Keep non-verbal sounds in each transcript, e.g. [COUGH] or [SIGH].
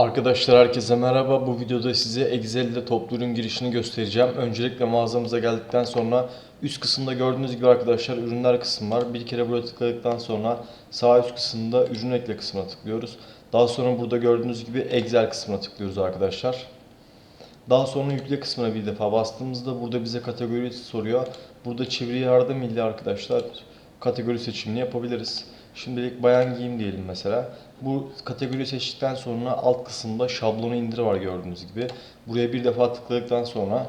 Arkadaşlar herkese merhaba. Bu videoda size Excel'de toplu ürün girişini göstereceğim. Öncelikle mağazamıza geldikten sonra üst kısımda gördüğünüz gibi arkadaşlar ürünler kısmı var. Bir kere buraya tıkladıktan sonra sağ üst kısımda ürün ekle kısmına tıklıyoruz. Daha sonra burada gördüğünüz gibi Excel kısmına tıklıyoruz arkadaşlar. Daha sonra yükle kısmına bir defa bastığımızda burada bize kategori soruyor. Burada çeviri yardım ile arkadaşlar kategori seçimini yapabiliriz. Şimdilik bayan giyim diyelim mesela. Bu kategori seçtikten sonra alt kısımda şablonu indir var gördüğünüz gibi. Buraya bir defa tıkladıktan sonra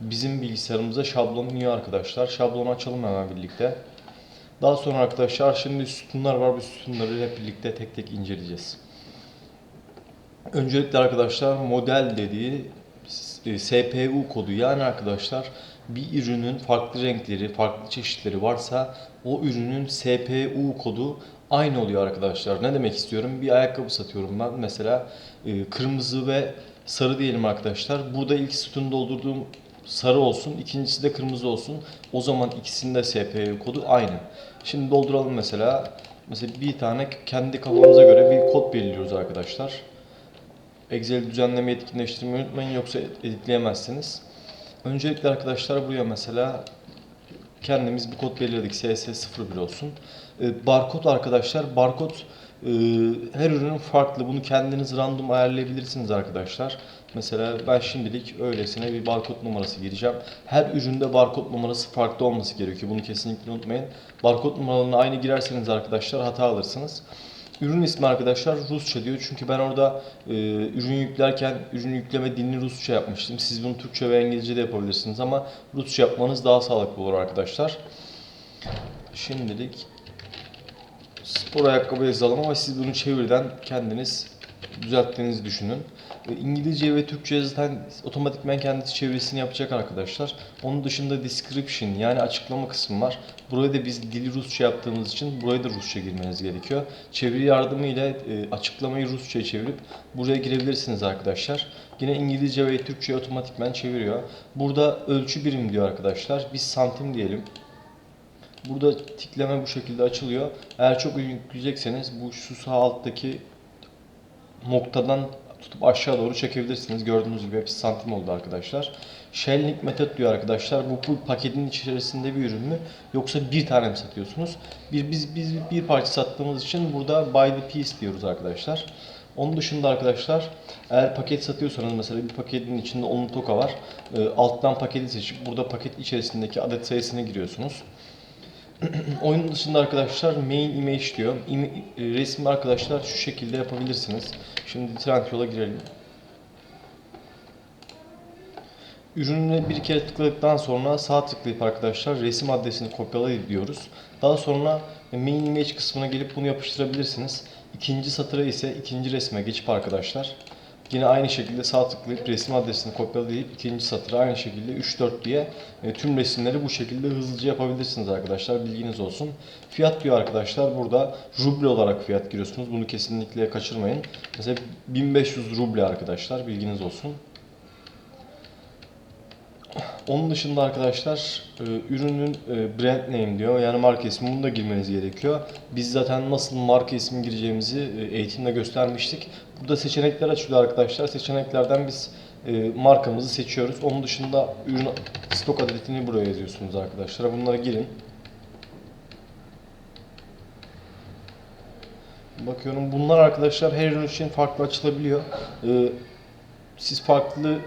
bizim bilgisayarımıza şablon iniyor arkadaşlar. Şablonu açalım hemen birlikte. Daha sonra arkadaşlar şimdi sütunlar var. Bu sütunları hep birlikte tek tek inceleyeceğiz. Öncelikle arkadaşlar model dediği e, CPU kodu yani arkadaşlar bir ürünün farklı renkleri, farklı çeşitleri varsa o ürünün CPU kodu aynı oluyor arkadaşlar. Ne demek istiyorum? Bir ayakkabı satıyorum ben mesela e, kırmızı ve sarı diyelim arkadaşlar. Burada ilk sütunu doldurduğum sarı olsun, ikincisi de kırmızı olsun. O zaman ikisinin de CPU kodu aynı. Şimdi dolduralım mesela. Mesela bir tane kendi kafamıza göre bir kod belirliyoruz arkadaşlar. Excel düzenleme etkinleştirmeyi unutmayın yoksa editleyemezsiniz. Öncelikle arkadaşlar buraya mesela kendimiz bir kod belirledik. SS01 olsun. Ee, barkod arkadaşlar. Barkod e, her ürünün farklı. Bunu kendiniz random ayarlayabilirsiniz arkadaşlar. Mesela ben şimdilik öylesine bir barkod numarası gireceğim. Her üründe barkod numarası farklı olması gerekiyor. Bunu kesinlikle unutmayın. Barkod numaralarını aynı girerseniz arkadaşlar hata alırsınız. Ürün ismi arkadaşlar Rusça diyor. Çünkü ben orada e, ürün yüklerken ürün yükleme dilini Rusça yapmıştım. Siz bunu Türkçe ve İngilizce de yapabilirsiniz ama Rusça yapmanız daha sağlıklı olur arkadaşlar. Şimdilik spor ayakkabı yazalım ama siz bunu çeviriden kendiniz düzelttiğinizi düşünün. İngilizce ve Türkçe zaten otomatikman kendisi çevirisini yapacak arkadaşlar. Onun dışında description yani açıklama kısmı var. Buraya da biz dili Rusça yaptığımız için buraya da Rusça girmeniz gerekiyor. Çeviri yardımıyla e, açıklamayı Rusça'ya çevirip buraya girebilirsiniz arkadaşlar. Yine İngilizce ve Türkçe otomatikman çeviriyor. Burada ölçü birim diyor arkadaşlar. Biz santim diyelim. Burada tikleme bu şekilde açılıyor. Eğer çok yükleyecekseniz bu şu sağ alttaki noktadan tutup aşağı doğru çekebilirsiniz. Gördüğünüz gibi hepsi santim oldu arkadaşlar. Shelling metot diyor arkadaşlar. Bu, bu paketin içerisinde bir ürün mü yoksa bir tane mi satıyorsunuz? Bir biz biz bir parça sattığımız için burada buy the piece diyoruz arkadaşlar. Onun dışında arkadaşlar eğer paket satıyorsanız mesela bir paketin içinde 10 toka var. E, alttan paketi seçip burada paket içerisindeki adet sayısını giriyorsunuz. [CLEARS THROAT] Oyun dışında arkadaşlar main image diyor. İme- e, resmi arkadaşlar şu şekilde yapabilirsiniz. Şimdi Trendyol'a girelim. Ürününe bir kere tıkladıktan sonra sağ tıklayıp arkadaşlar resim adresini kopyala diyoruz. Daha sonra main image kısmına gelip bunu yapıştırabilirsiniz. İkinci satıra ise ikinci resme geçip arkadaşlar Yine aynı şekilde sağ tıklayıp resim adresini kopyalayıp ikinci satıra aynı şekilde 3-4 diye e, tüm resimleri bu şekilde hızlıca yapabilirsiniz arkadaşlar. Bilginiz olsun. Fiyat diyor arkadaşlar burada ruble olarak fiyat giriyorsunuz. Bunu kesinlikle kaçırmayın. Mesela 1500 ruble arkadaşlar bilginiz olsun. Onun dışında arkadaşlar e, ürünün e, brand name diyor yani marka ismi bunu da girmeniz gerekiyor. Biz zaten nasıl marka ismi gireceğimizi eğitimde göstermiştik. Burada seçenekler açılıyor arkadaşlar. Seçeneklerden biz e, markamızı seçiyoruz. Onun dışında ürün stok adetini buraya yazıyorsunuz arkadaşlar. Bunlara girin. Bakıyorum bunlar arkadaşlar her ürün için farklı açılabiliyor. E, siz farklı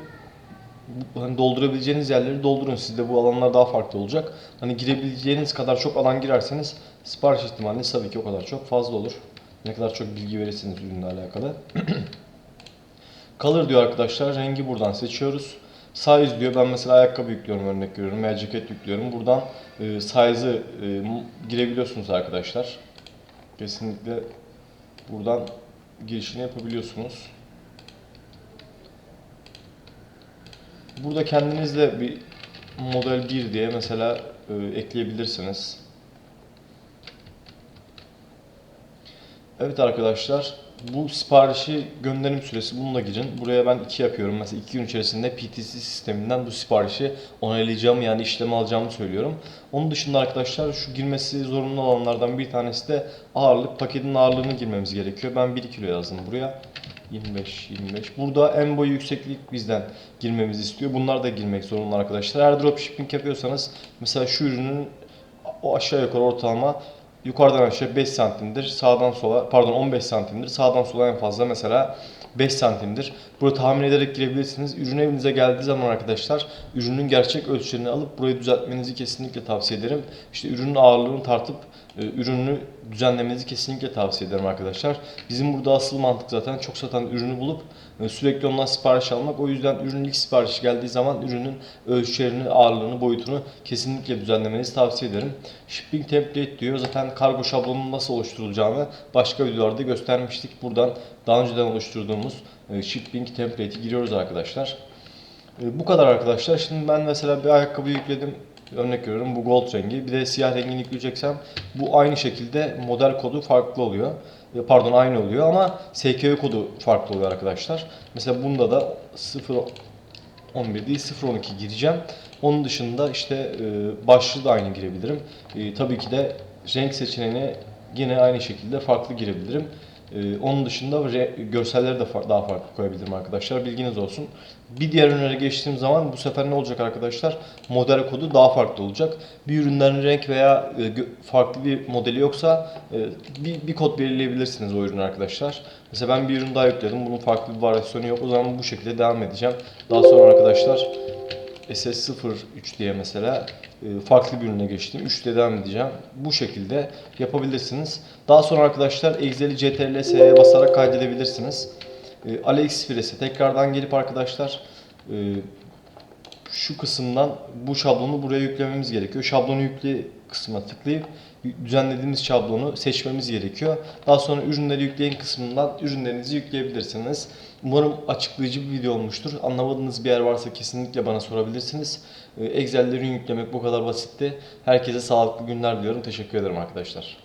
hani doldurabileceğiniz yerleri doldurun. Sizde bu alanlar daha farklı olacak. Hani girebileceğiniz kadar çok alan girerseniz sipariş ihtimaliniz tabii ki o kadar çok fazla olur. Ne kadar çok bilgi verirseniz ürünle alakalı. [CLEARS THROAT] Color diyor arkadaşlar. Rengi buradan seçiyoruz. Size diyor. Ben mesela ayakkabı yüklüyorum örnek veriyorum veya ceket yüklüyorum. Buradan e, size'ı e, girebiliyorsunuz arkadaşlar. Kesinlikle buradan girişini yapabiliyorsunuz. Burada kendinizle bir model 1 diye mesela e, ekleyebilirsiniz. Evet arkadaşlar bu siparişi gönderim süresi bununla girin. Buraya ben 2 yapıyorum. Mesela 2 gün içerisinde PTC sisteminden bu siparişi onaylayacağımı yani işleme alacağımı söylüyorum. Onun dışında arkadaşlar şu girmesi zorunlu olanlardan bir tanesi de ağırlık. Paketin ağırlığını girmemiz gerekiyor. Ben 1 kilo yazdım buraya. 25, 25. Burada en boyu yükseklik bizden girmemizi istiyor. Bunlar da girmek zorunda arkadaşlar. Eğer dropshipping yapıyorsanız mesela şu ürünün o aşağı yukarı ortalama yukarıdan aşağı 5 santimdir. Sağdan sola pardon 15 santimdir. Sağdan sola en fazla mesela 5 santimdir. Burada tahmin ederek girebilirsiniz. Ürün evinize geldiği zaman arkadaşlar ürünün gerçek ölçülerini alıp burayı düzeltmenizi kesinlikle tavsiye ederim. İşte ürünün ağırlığını tartıp e, ürünü düzenlemenizi kesinlikle tavsiye ederim arkadaşlar. Bizim burada asıl mantık zaten çok satan ürünü bulup e, sürekli ondan sipariş almak. O yüzden ürünün ilk siparişi geldiği zaman ürünün ölçülerini, ağırlığını, boyutunu kesinlikle düzenlemenizi tavsiye ederim. Shipping template diyor. Zaten kargo şablonunun nasıl oluşturulacağını başka videolarda göstermiştik. Buradan daha önceden oluşturduğumuz e, shipping template'i giriyoruz arkadaşlar. E, Bu kadar arkadaşlar. Şimdi ben mesela bir ayakkabı yükledim. Örnek veriyorum bu gold rengi. Bir de siyah rengini yükleyeceksem bu aynı şekilde model kodu farklı oluyor. E, Pardon aynı oluyor ama SKU kodu farklı oluyor arkadaşlar. Mesela bunda da 0 11 değil 012 gireceğim. Onun dışında işte başlığı da aynı girebilirim. Tabii ki de renk seçeneğine yine aynı şekilde farklı girebilirim. E, onun dışında görselleri de daha farklı koyabilirim arkadaşlar. Bilginiz olsun. Bir diğer ürünlere geçtiğim zaman bu sefer ne olacak arkadaşlar? Model kodu daha farklı olacak. Bir ürünlerin renk veya e, farklı bir modeli yoksa e, bir, bir kod belirleyebilirsiniz o ürün arkadaşlar. Mesela ben bir ürün daha yükledim. Bunun farklı bir varyasyonu yok. O zaman bu şekilde devam edeceğim. Daha sonra arkadaşlar SS03 diye mesela e, farklı bir ürüne geçtim. 3 devam edeceğim. Bu şekilde yapabilirsiniz. Daha sonra arkadaşlar Excel'i CTRL-S'ye basarak kaydedebilirsiniz. E, AliExpress'e tekrardan gelip arkadaşlar e, şu kısımdan bu şablonu buraya yüklememiz gerekiyor. Şablonu yükle kısmına tıklayıp düzenlediğimiz şablonu seçmemiz gerekiyor. Daha sonra ürünleri yükleyin kısmından ürünlerinizi yükleyebilirsiniz. Umarım açıklayıcı bir video olmuştur. Anlamadığınız bir yer varsa kesinlikle bana sorabilirsiniz. Ee, Excel'de yüklemek bu kadar basitti. Herkese sağlıklı günler diliyorum. Teşekkür ederim arkadaşlar.